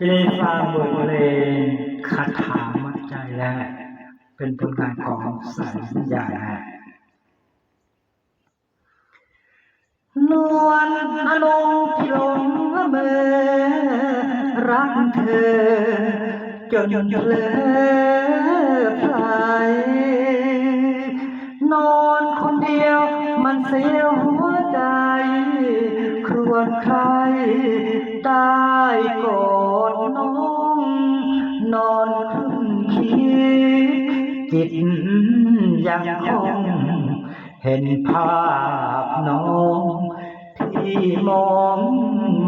จะได้ฟังบทเพลงคาถามัดใจและเป็นผลงานของสายสัญญานะฮะนวลอนงที่หลงละเมอรักเธอ จนเพลอพลายนอนคนเดียวมันเสียว วใจครวญใครได้กอดน้องนอนครึ่งคิดจิตยังคงเห็นภาพน้องที่มอง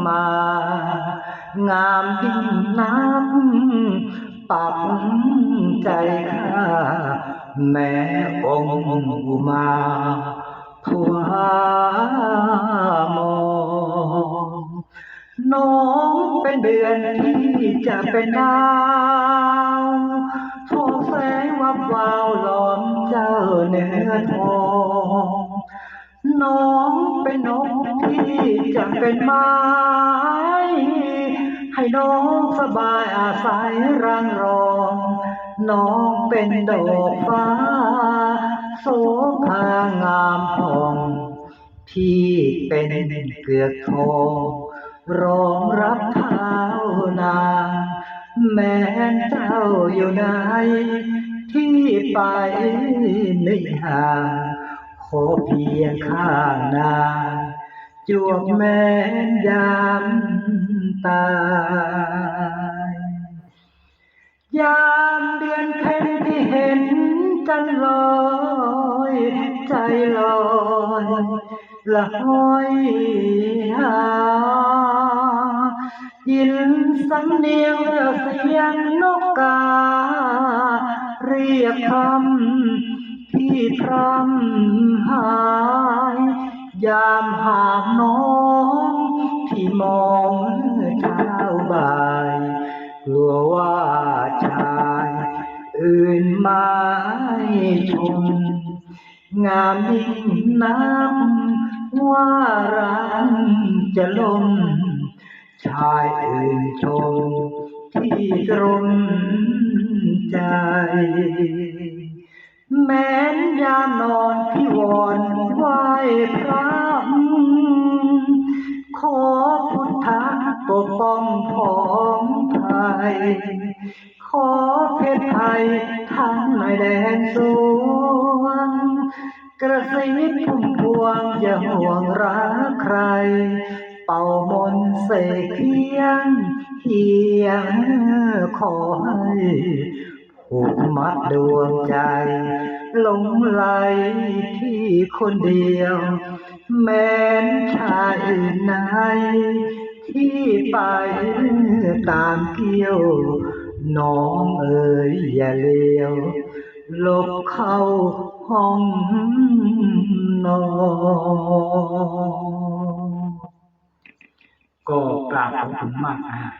มา งามยิ่งนักปักใจข้าแม่องค์มาทวมอง น้องเป็นเดือนที่จะเป็นดาวทองแสงวับวาวหลอมเจ้าเนื้อทองน้องเป็นนกที่จะเป็นไม้ให้น้องสบายอาศัยรังรอง น้องเป็นดอกฟ้าโสภางามทองที่เป็นเกลือกทอง รองรับเท้านางแม้นเจ้าอยู่ไหนที่ไปไม่ห่างขอเพียงข้างนาจวบแม่นยามตายยามเดือนเพ็ญที่เห็นจันลอย ใจลอย ละห้อยหายินสำเนียงเสียงนกกา เรียกคำที่พรำหาย ยามหามน้องที่มองเช้าบ่ายกลัวว่าชายอื่นมาชมงามยิ่งนัก ว่ารังจะลมชายอื่นชมที่ตรงใจ แม้นยานอนที่วอนไหวพระขอพุทธะปกป้องของไทย ขอเพชรไทยทั้งในแดนสวง กระซิบพุ่มพวงอย่าห่วงรักใคร เป่ามนเสกเพียงเพียงขอให้ผูกมัดดวงใจหลงไหลที่คนเดียว แม้นชายอื่นไหนที่ไปตามเกี่ยว น้องเอ๋ยอย่าเลี้ยว หลบเข้าห้องนอนก็กราบขอบคุณมากนะฮะ